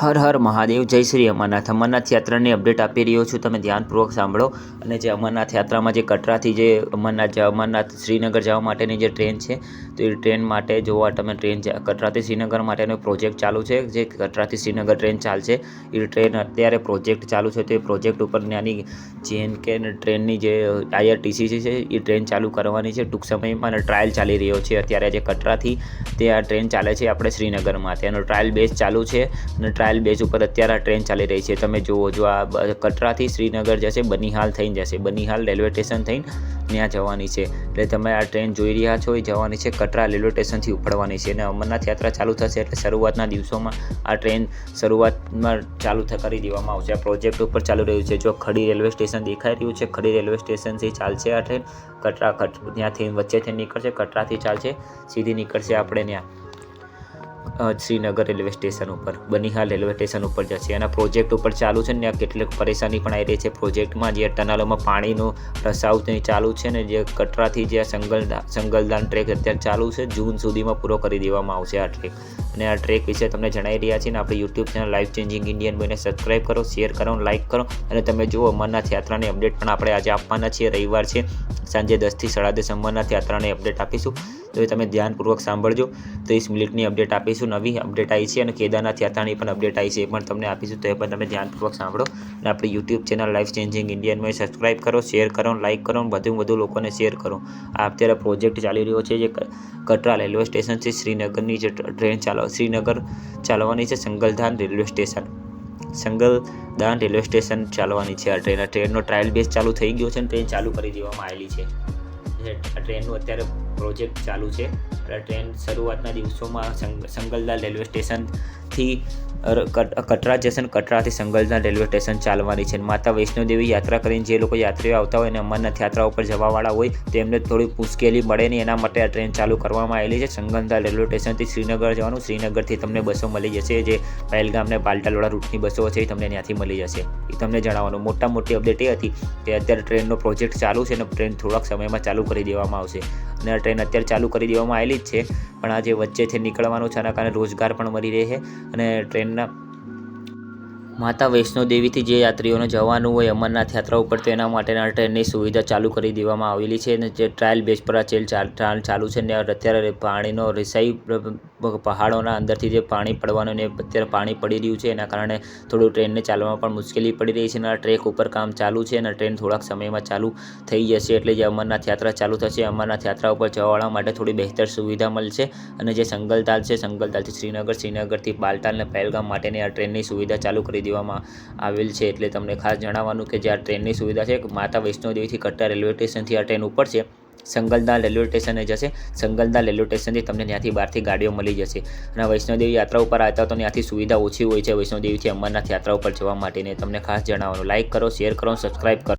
હર હર મહાદેવ, જય શ્રી અમરનાથ. અમરનાથ યાત્રાની અપડેટ આપી રહ્યો છું. તમે ધ્યાનપૂર્વક સાંભળો અને જે અમરનાથ યાત્રામાં જે કટરાથી જે અમરનાથ અમરનાથ શ્રીનગર જવા માટેની જે ટ્રેન છે, તો એ ટ્રેન માટે જોવા તમે ટ્રેન કટરાથી શ્રીનગર માટેનો પ્રોજેક્ટ ચાલુ છે, જે કટરાથી શ્રીનગર ટ્રેન ચાલશે. એ ટ્રેન અત્યારે પ્રોજેક્ટ ચાલુ છે, તો એ પ્રોજેક્ટ ઉપર નાની જેન કે ટ્રેનની જે આઈઆરટીસી છે, એ ટ્રેન ચાલુ કરવાની છે. ટૂંક સમયમાં અને ટ્રાયલ ચાલી રહ્યો છે. અત્યારે જે કટરાથી તે આ ટ્રેન ચાલે છે, આપણે શ્રીનગરમાં. તેનો ટ્રાયલ બેઝ ચાલુ છે અને ટ્રાયલ બેઝ ઉપર અત્યારે આ ટ્રેન ચાલી રહી છે. તમે જુઓ, જો આ કટરાથી શ્રીનગર જશે, બનિહાલ થઈને જશે. બનિહાલ રેલવે સ્ટેશન થઈને ત્યાં જવાની છે. એટલે તમે આ ટ્રેન જોઈ રહ્યા છો, એ જવાની છે, કટરા રેલવે સ્ટેશનથી ઉપડવાની છે. અને અમરનાથ યાત્રા ચાલુ થશે એટલે શરૂઆતના દિવસોમાં આ ટ્રેન શરૂઆતમાં ચાલુ કરી દેવામાં આવશે. આ પ્રોજેક્ટ ઉપર ચાલુ રહ્યું છે. જો ખડી રેલવે સ્ટેશન દેખાઈ રહ્યું છે, ખડી રેલવે સ્ટેશનથી ચાલશે આ ટ્રેન કટરા, કટ ત્યાંથી વચ્ચેથી નીકળશે, કટરાથી ચાલશે, સીધી નીકળશે આપણે ત્યાં. શ્રીનગર રેલવે સ્ટેશન ઉપર, બનિહાલ રેલવે સ્ટેશન ઉપર જશે. એના પ્રોજેક્ટ ઉપર ચાલુ છે ને કેટલીક પરેશાની પણ આવી રહી છે. પ્રોજેક્ટમાં જે ટનલોમાં પાણીનો રસાવ ચાલુ છે ને, જે કટરાથી જે સંગલ, સંગલદાન ટ્રેક અત્યારે ચાલુ છે, જૂન સુધીમાં પૂરો કરી દેવામાં આવશે આ ટ્રેક. અને આ ટ્રેક વિશે તમને જણાવી રહ્યા છીએ ને, આપણે YouTube channel life changing Indian બને સબસ્ક્રાઈબ કરો શેર કરો લાઇક કરો. અને તમે જુઓ, અમરનાથ યાત્રાની અપડેટ પણ આપણે આજે આપવાના છીએ. રવિવાર છે. સાંજે દસથી સાડા દસ અમરનાથ યાત્રાની અપડેટ આપીશું. તો એ તમે ધ્યાનપૂર્વક સાંભળજો. ત્રીસ મિનિટની અપડેટ આપીશું. નવી અપડેટ આવી છે અને કેદારનાથ યાત્રાની પણ અપડેટ આવી છે. એ પણ તમને આપીશું. તો એ પણ તમે ધ્યાનપૂર્વક સાંભળો. અને આપણી યુટ્યુબ ચેનલ લાઈફ ચેન્જિંગ ઇન્ડિયનમાં સબસ્ક્રાઈબ કરો, શેર કરો લાઇક કરો વધુ વધુ લોકોને શેર કરો. આ અત્યારે પ્રોજેક્ટ ચાલી રહ્યો છે જે કટરા રેલવે સ્ટેશનથી શ્રીનગરની જે ટ્રેન ચાલો શ્રીનગર ચાલવાની છે. Sangaldan railway station. Sangaldan railway station ચાલવાની છે આ ટ્રેન. ટ્રેનનો ટ્રાયલ બેઝ ચાલુ થઈ ગયો છે અને ટ્રેન ચાલુ કરી દેવામાં આવેલી છે. આ ટ્રેનનું અત્યારે પ્રોજેક્ટ ચાલુ છે. ટ્રેન શરૂઆતના દિવસોમાં સંગલદા રેલવે સ્ટેશનથી કટરા જશે કટરાથી સંગલના રેલવે સ્ટેશન ચાલવાની છે. માતા વૈષ્ણોદેવી યાત્રા કરીને જે લોકો યાત્રીઓ આવતા હોય અને અમરનાથ યાત્રા ઉપર જવાવાળા હોય, તેમને થોડી મુશ્કેલી મળે નહીં એના માટે આ ટ્રેન ચાલુ કરવામાં આવેલી છે. સંગલના રેલવે સ્ટેશનથી શ્રીનગર જવાનું. શ્રીનગરથી તમને બસો મળી જશે. જે પહેલગામને બાલટાલવાળા રૂટની બસો છે એ તમને ત્યાંથી મળી જશે. એ તમને જણાવવાનું. મોટા મોટી અપડેટ એ હતી કે અત્યારે ટ્રેનનો પ્રોજેક્ટ ચાલુ છે અને ટ્રેન થોડાક સમયમાં ચાલુ કરી દેવામાં આવશે. અને આ ટ્રેન અત્યારે ચાલુ કરી દેવામાં આવેલી જ છે. પણ આજે વચ્ચેથી નીકળવાનું છે. આના કારણે રોજગાર પણ મળી રહે છે અને ટ્રેનના માતા વૈષ્ણોદેવીથી જે યાત્રીઓને જવાનું હોય અમરનાથ યાત્રા ઉપર, તેના માટેના ટ્રેનની સુવિધા ચાલુ કરી દેવામાં આવેલી છે અને જે ટ્રાયલ બેઝ પર આ ચેલ ટ્રાયલ ચાલુ છે ને અત્યારે પાણીનો રિસાઈ પહાડોના અંદરથી જે પાણી પડવાનું ને અત્યારે પાણી પડી રહ્યું છે, એના કારણે થોડું ટ્રેનને ચાલવામાં પણ મુશ્કેલી પડી રહી છે અને આ ટ્રેક ઉપર કામ ચાલુ છે અને ટ્રેન થોડાક સમયમાં ચાલુ થઈ જશે એટલે જે અમરનાથ યાત્રા ચાલુ થશે, અમરનાથ યાત્રા ઉપર જવાવાળા માટે થોડી બહેતર સુવિધા મળશે અને જે સંગલતાલ છે, સંગલતાલથી શ્રીનગર, શ્રીનગરથી બાલતાલ અને પહેલગામ માટેની આ ટ્રેનની સુવિધા ચાલુ કરી દેવામાં આવેલ છે એટલે તમને ખાસ જણાવવાનું કે જે આ ટ્રેનની સુવિધા છે માતા વૈષ્ણોદેવીથી કટ્ટા રેલવે સ્ટેશનથી આ ટ્રેન ઉપર છે સંગલદાન રેલવે સ્ટેશને જશે સંગલદાન રેલવે સ્ટેશનથી તમને ત્યાંથી બહારથી ગાડીઓ મળી જશે અને વૈષ્ણોદેવી યાત્રા ઉપર આવતા તો ત્યાંથી સુવિધા ઓછી હોય છે, વૈષ્ણોદેવીથી અમરનાથ યાત્રા ઉપર જવા માટેને. તમને ખાસ જણાવવાનું લાઇક કરો, શેર કરો, સબસ્ક્રાઈબ કરો.